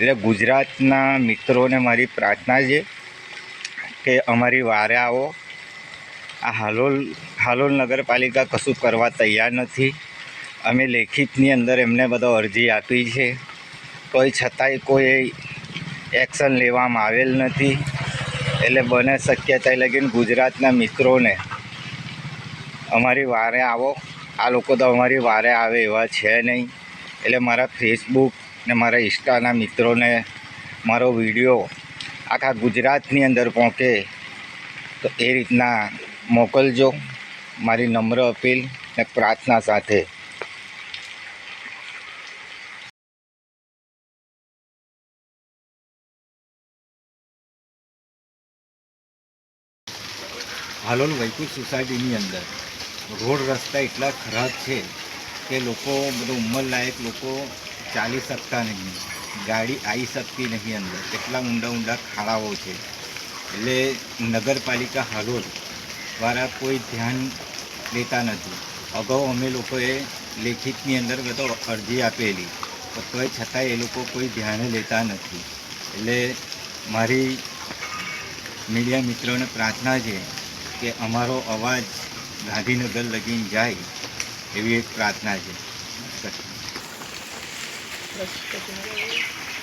એટલે ગુજરાતના મિત્રોને મારી પ્રાર્થના છે કે અમારી વારે આવો. આ હાલોલ હાલોલ નગરપાલિકા કશું કરવા તૈયાર નથી. અમે લેખિતની અંદર એમને બધો અરજી આપી છે. કોઈ છતાંય કોઈ એક્શન લેવામાં આવેલ નથી. એટલે બને શક્યતા લગીને ગુજરાતના મિત્રોને અમારી વારે આવો. આ લોકો તો અમારી વારે આવે એવા છે નહીં. એટલે મારા ફેસબુક ને મારા ઇન્સ્ટાના મિત્રોને મારો વીડિયો આખા ગુજરાતની અંદર પહોંચે, તો એ રીતના મોકલજો મારી નમ્ર અપીલ ને પ્રાર્થના સાથે. હાલોલ વૈકુંઠ સોસાયટીની અંદર. રોડ રસ્તા એટલા ખરાબ છે કે લોકો, બધું ઉંમરલાયક લોકો ચાલી શકતા નહીં. ગાડી આવી શકતી નહીં અંદર. એટલા ઊંડા ઊંડા ખાડાઓ છે. એટલે નગરપાલિકા હાલોલ દ્વારા કોઈ ધ્યાન લેતા નથી. અગાઉ અમે લોકોએ લેખિતની અંદર બધો અરજી આપેલી. તો તોય છતાંય એ લોકો કોઈ ધ્યાને લેતા નથી. એટલે મારી મીડિયા મિત્રોને પ્રાર્થના છે કે અમારો અવાજ ગાંધીનગર લગીને જાય એવી એક પ્રાર્થના છે. Gracias.